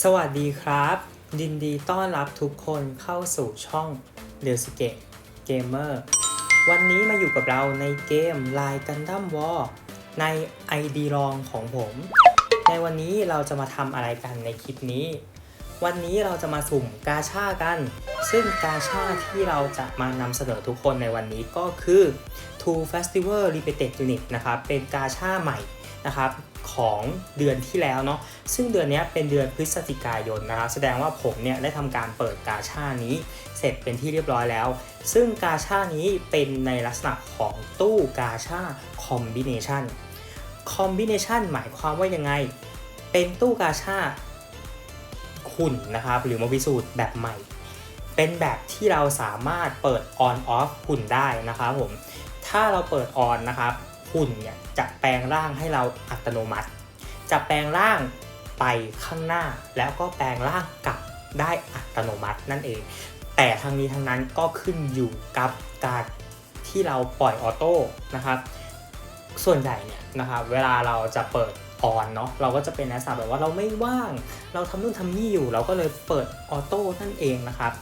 สวัสดีครับ ยินดีต้อนรับทุกคนเข้าสู่ช่องเด s สเกตเกมเมอร์วันนี้มาอยู่กับเราในเกม Line Gundam War ใน ID รองของผม ในวันนี้เราจะมาทำอะไรกันในคลิปนี้ วันนี้เราจะมาสุ่มกาชากัน ซึ่งกาชาที่เราจะมานำเสนอทุกคนในวันนี้ก็คือ Two Festival Limited Unit นะครับ เป็นกาชาใหม่นะครับ ของเดือนที่แล้วเนาะซึ่งเดือนนี้เป็นเดือนพฤศจิกายนนะครับแสดงว่าผมเนี่ยได้ทำการเปิดกาชานี้เสร็จเป็นที่เรียบร้อยแล้ว ซึ่งกาชานี้เป็นในลักษณะของตู้กาชาคอมบิเนชันคอมบิเนชันหมายความว่ายังไง เป็นตู้กาชาหุ่นนะครับหรือมาพิสูจน์แบบใหม่ เป็นแบบที่เราสามารถเปิด on off หุ่นได้นะครับผมถ้าเราเปิด on นะครับ หุ่นเนี่ยจะแปลงร่างให้เราอัตโนมัติ จะแปลงร่างไปข้างหน้า แล้วก็แปลงร่างกลับได้อัตโนมัตินั่นเอง แต่ทั้งนี้ทั้งนั้นก็ขึ้นอยู่กับการที่เราปล่อยออโต้นะครับ ส่วนใหญ่เนี่ยนะครับเวลาเราจะเปิดออนเนาะเราก็จะเป็นลักษณะแบบว่าเราไม่ว่าง เราทำนู่นทำนี่อยู่ เราก็เลยเปิดออโต้นั่นเองนะครับ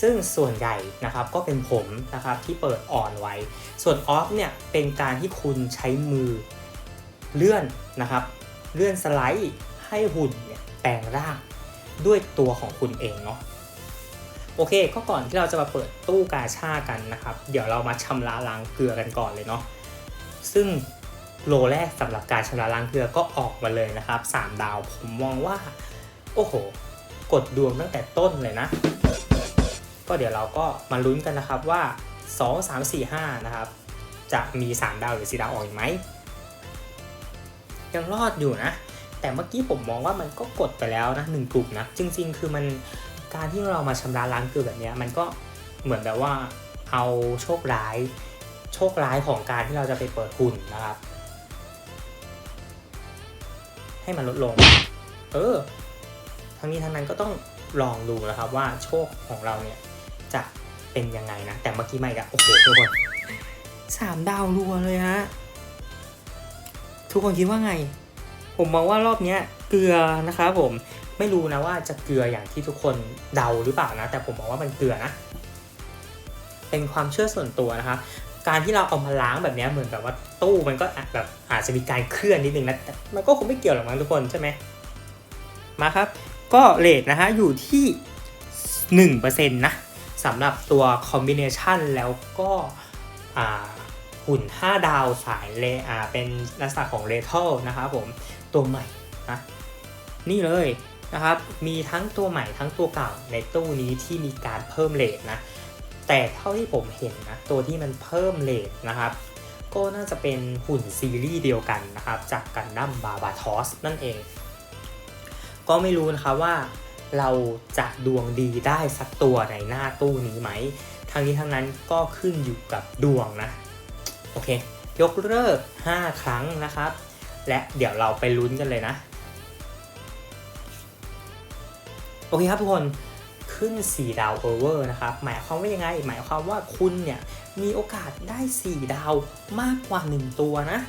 ซึ่งส่วนใหญ่นะครับก็เป็นผมนะครับที่เปิดอ่อนไว้ ส่วนออฟเนี่ยเป็นการที่คุณใช้มือเลื่อนนะครับ เลื่อนสไลด์ให้หุ่นเนี่ยแปลงร่างด้วยตัวของคุณเองเนาะโอเค ก็ก่อนที่เราจะมาเปิดตู้กาชากันนะครับ เดี๋ยวเรามาชำระล้างเกลือกันก่อนเลยเนาะ ซึ่งโลแรกสำหรับการชำระล้างเกลือก็ออกมาเลยนะครับ 3 ดาว ผมมองว่า โอ้โห กดดวงตั้งแต่ต้นเลยนะ ก็เดี๋ยวเราก็มาลุ้นกันนะครับว่า 2 3 4 5 นะครับ จะมี 3 ดาวหรือ 4 ดาวออกอีกไหมยังรอดอยู่นะ แต่เมื่อกี้ผมมองว่ามันก็กดไปแล้วนะหนึ่งกลุ่มนะ จริง ๆ คือมันการที่เรามาชำระล้างเกลือแบบนี้มันก็เหมือนแบบว่าเอาโชคร้าย โชคร้ายของการที่เราจะไปเปิดหุ่นนะครับ ให้มันลดลง เออ ทั้งนี้ทั้งนั้นก็ต้องลองดูนะครับว่าโชคของเราเนี่ย จะเป็นยังไงนะ แต่เมื่อกี้ไม่กะโอ้โหทุกคนสามดาวรัวเลยฮะ ทุกคนคิดว่าไง ผมมองว่ารอบเนี้ยเกลือนะครับผมไม่รู้นะว่าจะเกลืออย่างที่ทุกคนเดาหรือเปล่านะ แต่ผมมองว่ามันเกลือนะ เป็นความเชื่อส่วนตัวนะครับการที่เราเอามาล้างแบบนี้เหมือนแบบว่าตู้มันก็แบบอาจจะมีการเคลื่อนนิดนึงนะแต่มันก็คงไม่เกี่ยวหรอกมั้งทุกคนใช่ไหมมาครับ ก็เลทนะฮะอยู่ที่1%นะ สำหรับตัวคอมบิเนชันแล้วก็หุ่น 5 ดาวสายเลอาเป็นลักษณะของเลเทลนะครับผมตัวใหม่นะนี่เลยนะครับมีทั้งตัวใหม่ทั้งตัวเก่าในตู้นี้ที่มีการเพิ่มเลทนะแต่เท่าที่ผมเห็นนะตัวที่มันเพิ่มเลทนะครับก็น่าจะเป็นหุ่นซีรีส์เดียวกันนะครับจากกันดั้มบาบาทอสนั่นเอง ก็ไม่รู้นะครับว่า เราจะดวงดีได้สักตัวในหน้าตู้นี้ไหมทางนี้ทั้งนั้นก็ขึ้นอยู่กับดวงนะ โอเค ยกเลิก 5 ครั้งนะครับ และเดี๋ยวเราไปลุ้นกันเลยนะ โอเคครับทุกคนขึ้น 4 ดาวโอเวอร์นะครับ หมายความว่ายังไง หมายความว่าคุณเนี่ยมีโอกาสได้ 4 ดาวมากกว่า 1 ตัวนะ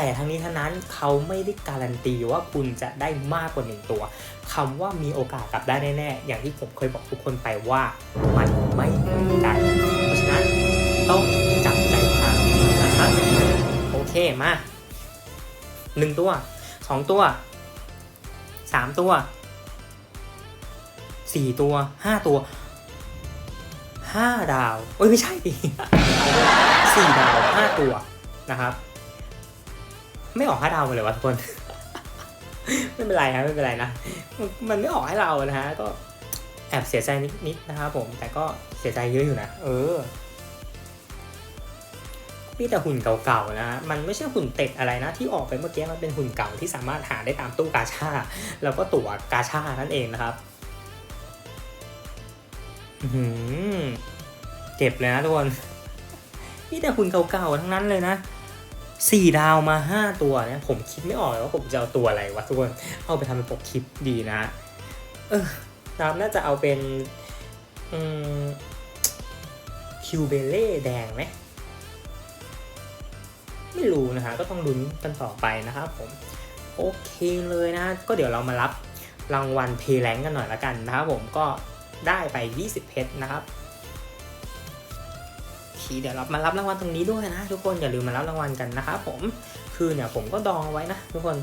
แต่ทั้งนี้ทั้งนั้นเขาไม่ได้การันตีว่าคุณจะได้มากกว่า1ตัวคำว่ามีโอกาสกลับได้แน่ๆ อย่างที่ผมเคยบอกทุกคนไปว่ามันไม่มีได้เพราะฉะนั้นต้องจับใจทางดีๆนะครับโอเคมาหนึ่งตัวสองตัวสามตัวสี่ตัวห้าตัวห้าดาว เอ้ย ไม่ใช่ดิสี่ดาวห้าตัวนะครับ ไม่ออกห้าดาวเลยวะทุกคน ไม่เป็นไรครับไม่เป็นไรนะมันไม่ออกให้เรานะฮะก็แอบเสียใจนิดๆนะครับผม แต่ก็เสียใจเยอะอยู่นะ เออมีแต่หุ่นเก่าๆนะ มันไม่ใช่หุ่นเต็ดอะไรนะ ที่ออกไปเมื่อกี้มันเป็นหุ่นเก่าที่สามารถหาได้ตามตู้กาชา แล้วก็ตั๋วกาชานั่นเองนะครับหือเก็บเลยนะทุกคนนี่แต่หุ่นเก่าๆทั้งนั้นเลยนะ สี่ดาวมาห้าตัวเนี่ยผมคิดไม่ออกเลยว่าผมจะเอาตัวอะไรวะทุกคนเอาไปทำเป็นปกคลิปดีนะเออนะครับน่าจะเอาเป็นอืมคิวเบเล่แดงไหมไม่รู้นะฮะก็ต้องลุ้นกันต่อไปนะครับผมโอเคเลยนะ ก็เดี๋ยวเรามารับรางวัลเพลแรงกันหน่อยละกันนะครับผมก็ได้ไป 20 เพชรนะครับ เคเดี๋ยวเรามารับรางวัลตรงนี้ด้วยนะ ทุกคนอย่าลืมมารับรางวัลกันนะครับผมคือเนี่ยผมก็ดองเอาไว้นะทุกคน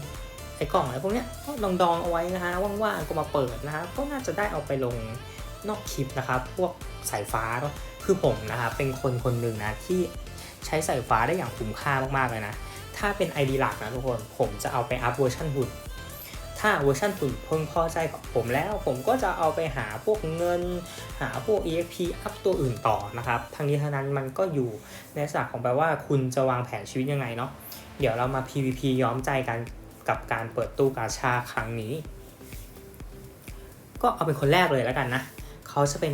ไอ้กล่องอะไรพวกเนี้ยก็ลองดองเอาไว้นะฮะว่างๆก็มาเปิดนะครับก็น่าจะได้เอาไปลงนอกคลิปนะครับ พวกสายฟ้าคือผมนะครับเป็นคนคนหนึ่งนะที่ใช้สายฟ้าได้อย่างคุ้มค่ามากๆเลยนะถ้าเป็น ID หลักนะทุกคนผมจะเอาไปอัพเวอร์ชันหุ่น ถ้าเวอร์ชันหุ่นพิ่งพอใจกับผมแล้ว ผมก็จะเอาไปหาพวกเงิน หาพวก EXP อัพตัวอื่นต่อนะครับทั้งนี้ทั้งนั้นมันก็อยู่ในลักษณะของแปลว่าคุณจะวางแผนชีวิตยังไงเนาะเดี๋ยวเรามา PVP ย้อมใจกันกับการเปิดตู้กาชาครั้งนี้ ก็เอาเป็นคนแรกเลยแล้วกันนะเขาจะเป็น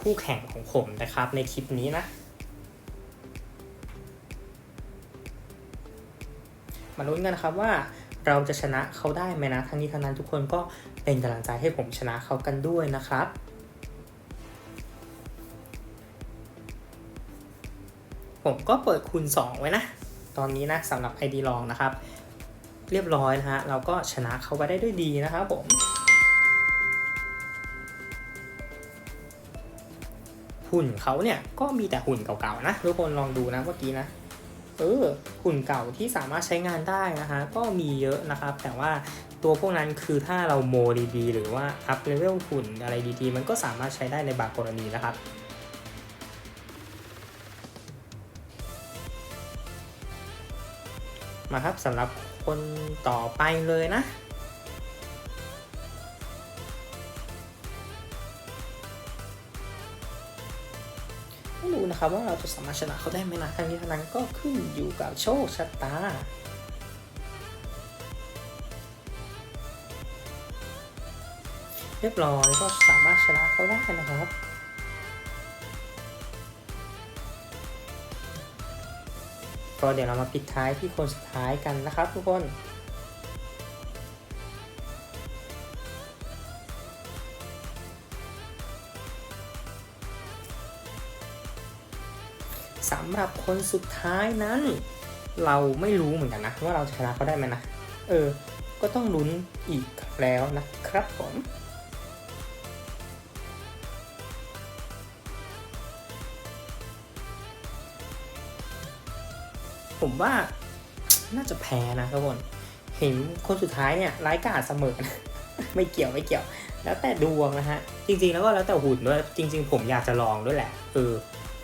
คู่แข่งของผมนะครับในคลิปนี้นะมาลุ้นกันนะครับว่า เราจะชนะเขาได้ไหมนะทั้งนี้ทั้งนั้นทุกคนก็เป็นกำลังใจให้ผมชนะเขากันด้วยนะครับผมก็เปิดคูณ 2 ไว้นะ ตอนนี้นะสำหรับ ID ลองนะครับ เรียบร้อยนะฮะ เราก็ชนะเขาไปได้ด้วยดีนะครับผม หุ่นเขาเนี่ย ก็มีแต่หุ่นเก่าๆนะ ทุกคนลองดูนะเมื่อกี้นะ เออหุ่นเก่าที่สามารถใช้งานได้นะคะก็มีเยอะนะครับ แต่ว่าตัวพวกนั้นคือถ้าเราโมดีๆ หรือว่าอัพเลเวลหุ่นอะไรดีๆ มันก็สามารถใช้ได้ในบางกรณีนะครับมาครับสำหรับคนต่อไปเลยนะ นะครับว่าเราจะสามารถชนะเขาได้ไหมนะทั้งนี้ทั้งนั้นก็ขึ้นอยู่กับโชคชะตาเรียบร้อยก็สามารถชนะเขาได้นะครับก็เดี๋ยวเรามาปิดท้ายที่คนสุดท้ายกันนะครับทุกคน หรับคนสุดท้ายนั้น เราไม่รู้เหมือนกันนะ ว่าเราจะชนะเขาได้ไหมนะ เออ ก็ต้องลุ้นอีกแล้วนะครับผมผมว่าน่าจะแพ้นะทุกคน เห็นคนสุดท้ายเนี่ยร้ายกาจเสมอนะไม่เกี่ยวไม่เกี่ยว แล้วแต่ดวงนะฮะ จริง ๆ แล้วก็แล้วแต่หุ่นด้วย จริง ๆ ผมอยากจะลองด้วยแหละเออ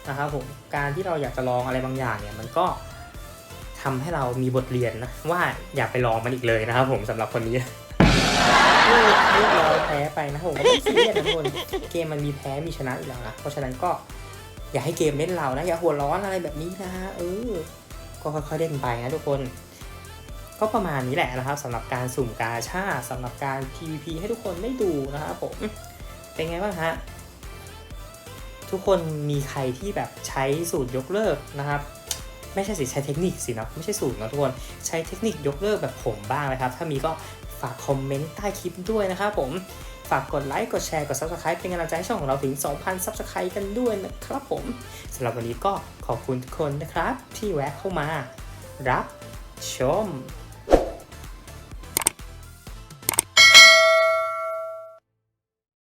นะครับผมการที่เราอยากจะลองอะไรบางอย่างเนี่ยมันก็ทำให้เรามีบทเรียนนะว่าอย่าไปลองมันอีกเลยนะครับผมสำหรับคนนี้เออเรียบร้อยแพ้ไปนะผมก็ไม่ซีเรียสนะทุกคนเกมมันมีแพ้มีชนะอยู่แล้วนะเพราะฉะนั้นก็อย่าให้เกมเล่นเรานะอย่าหัวร้อนอะไรแบบนี้นะเออก็ค่อยๆเล่นไปนะทุกคน ก็ประมาณนี้แหละนะครับสำหรับการสุ่มกาชาสำหรับการ PVP ให้ทุกคนได้ดูนะครับผมเป็นไงบ้างฮะ ทุกคนมีใครที่แบบใช้สูตรยกเลิกนะครับ ไม่ใช่สิใช้เทคนิคสินะไม่ใช่สูตรนะทุกคนใช้เทคนิคยกเลิกแบบผมบ้างนะครับ ถ้ามีก็ฝากคอมเมนต์ใต้คลิปด้วยนะครับผมฝากกดไลค์กดแชร์กด Subscribe เป็นกำลังใจให้ช่องของเราถึง 2,000 Subscribe กันด้วยนะครับผมสำหรับวันนี้ก็ขอบคุณทุกคนนะครับ ที่แวะเข้ามา รับชม